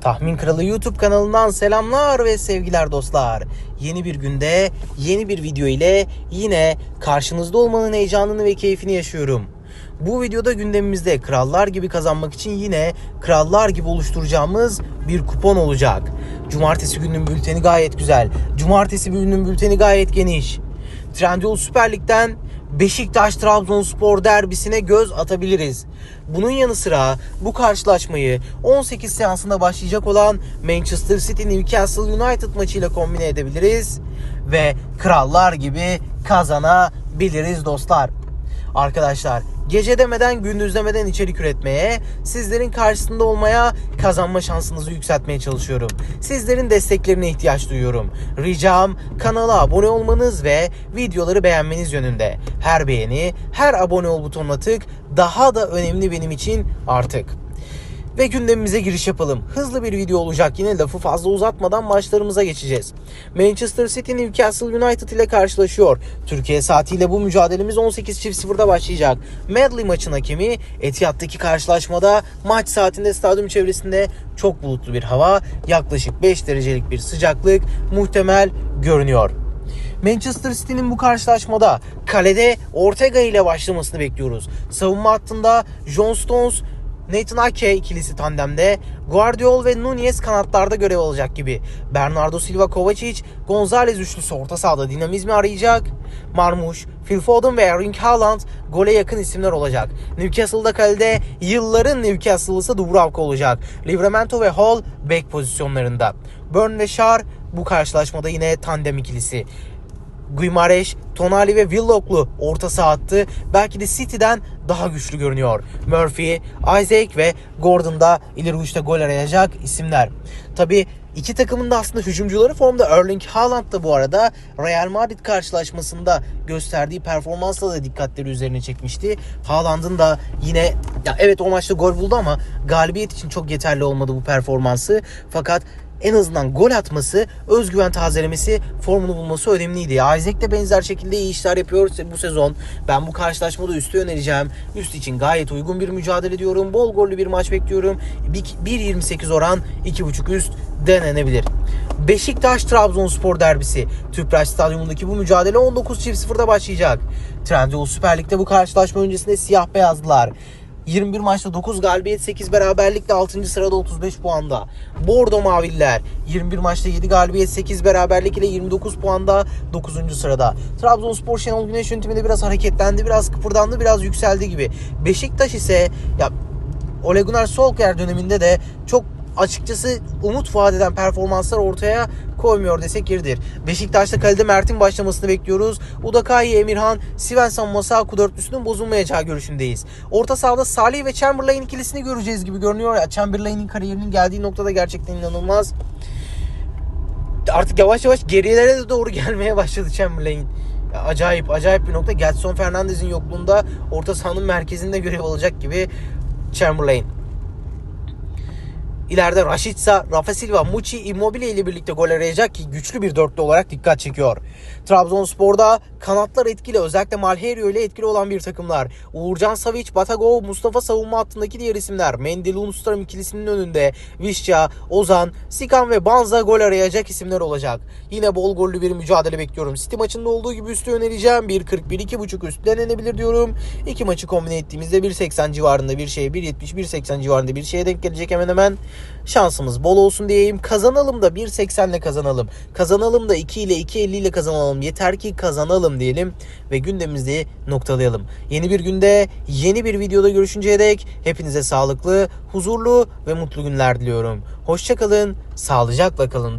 Tahmin Kralı YouTube kanalından selamlar ve sevgiler dostlar. Yeni bir günde yeni bir video ile yine karşınızda olmanın heyecanını ve keyfini yaşıyorum. Bu videoda gündemimizde krallar gibi kazanmak için yine krallar gibi oluşturacağımız bir kupon olacak. Cumartesi gününün bülteni gayet güzel. Cumartesi gününün bülteni gayet geniş. Trendyol Süper Lig'den Beşiktaş Trabzonspor derbisine göz atabiliriz. Bunun yanı sıra bu karşılaşmayı 18 seansında başlayacak olan Manchester City Newcastle United maçıyla kombine edebiliriz ve krallar gibi kazanabiliriz dostlar. Arkadaşlar gece demeden gündüz demeden içerik üretmeye, sizlerin karşısında olmaya, kazanma şansınızı yükseltmeye çalışıyorum. Sizlerin desteklerine ihtiyaç duyuyorum. Ricam kanala abone olmanız ve videoları beğenmeniz yönünde. Her beğeni, her abone ol butonuna tık daha da önemli benim için artık. Ve gündemimize giriş yapalım. Hızlı bir video olacak. Yine lafı fazla uzatmadan maçlarımıza geçeceğiz. Manchester City Newcastle United ile karşılaşıyor. Türkiye saatiyle bu mücadelemiz 18.00'da başlayacak. Medley maçın hakemi Etihad'daki karşılaşmada maç saatinde stadyum çevresinde çok bulutlu bir hava, yaklaşık 5 derecelik bir sıcaklık muhtemel görünüyor. Manchester City'nin bu karşılaşmada kalede Ortega ile başlamasını bekliyoruz. Savunma hattında John Stones, Nathan Ake ikilisi tandemde, Guardiol ve Nunez kanatlarda görev alacak gibi. Bernardo Silva, Kovacic, Gonzalez üçlüsü orta sahada dinamizmi arayacak. Marmuş, Phil Foden ve Erling Haaland gole yakın isimler olacak. Newcastle'da kalede yılların Newcastle'lısı Dubravka olacak. Livramento ve Hall bek pozisyonlarında. Burn ve Shar bu karşılaşmada yine tandem ikilisi. Guimarães, Tonali ve Willock'lu orta saha belki de City'den daha güçlü görünüyor. Murphy, Isaac ve Gordon da ileri uçta gol arayacak isimler. Tabi iki takımın da aslında hücumcuları formda. Erling Haaland da bu arada Real Madrid karşılaşmasında gösterdiği performansla da dikkatleri üzerine çekmişti. Haaland'ın da yine ya evet o maçta gol buldu ama galibiyet için çok yeterli olmadı bu performansı. Fakat en azından gol atması, özgüven tazelemesi, formunu bulması önemliydi. Isaac de benzer şekilde iyi işler yapıyor bu sezon. Ben bu karşılaşmada üstü önereceğim. Üst için gayet uygun bir mücadele diyorum. Bol gollü bir maç bekliyorum. 1.28 oran 2.5 üst denenebilir. Beşiktaş Trabzonspor derbisi. Tüpraş Stadyumundaki bu mücadele 19.00'da başlayacak. Trendyol Süper Lig'de bu karşılaşma öncesinde siyah beyazlılar. 21 maçta 9 galibiyet 8 beraberlikle 6. sırada 35 puanda. Bordo Maviller 21 maçta 7 galibiyet 8 beraberlik ile 29 puanda 9. sırada. Trabzonspor Şenol Güneş yönetiminde biraz hareketlendi, biraz kıpırdandı, biraz yükseldi gibi. Beşiktaş ise ya Ole Gunnar Solskjaer döneminde de çok açıkçası umut vaat eden performanslar ortaya koymuyor desek yeridir. Beşiktaş'ta kalede Mert'in başlamasını bekliyoruz. Udakayi, Emirhan, Svensson, Masaku dörtlüsünün bozulmayacağı görüşündeyiz. Orta sahada Salih ve Chamberlain ikilisini göreceğiz gibi görünüyor. Ya Chamberlain'in kariyerinin geldiği noktada gerçekten inanılmaz. Artık yavaş yavaş gerilere de doğru gelmeye başladı Chamberlain. Acayip acayip bir nokta. Gelson Fernandez'in yokluğunda orta sahanın merkezinde görev alacak gibi Chamberlain. İleride Rashica, Rafa Silva, Muçi, Immobile ile birlikte gol arayacak ki güçlü bir dörtlü olarak dikkat çekiyor. Trabzonspor'da kanatlar etkili özellikle Malheiro ile etkili olan bir takımlar. Uğurcan Savic, Batagov, Mustafa savunma hattındaki diğer isimler. Mendil Unustram ikilisinin önünde Vişça, Ozan, Sikan ve Banza gol arayacak isimler olacak. Yine bol gollü bir mücadele bekliyorum. City maçında olduğu gibi üstü önereceğim. 1.41 2.5 üst denenebilir diyorum. İki maçı kombine ettiğimizde 1.80 civarında bir şeye 1.70 1.80 civarında bir şeye denk gelecek hemen hemen. Şansımız bol olsun diyeyim. Kazanalım da 1.80 ile kazanalım. Kazanalım da 2 ile 2.50 ile kazanalım. Yeter ki kazanalım diyelim ve gündemimizi noktalayalım. Yeni bir günde yeni bir videoda görüşünceye dek hepinize sağlıklı, huzurlu ve mutlu günler diliyorum. Hoşçakalın, sağlıcakla kalın.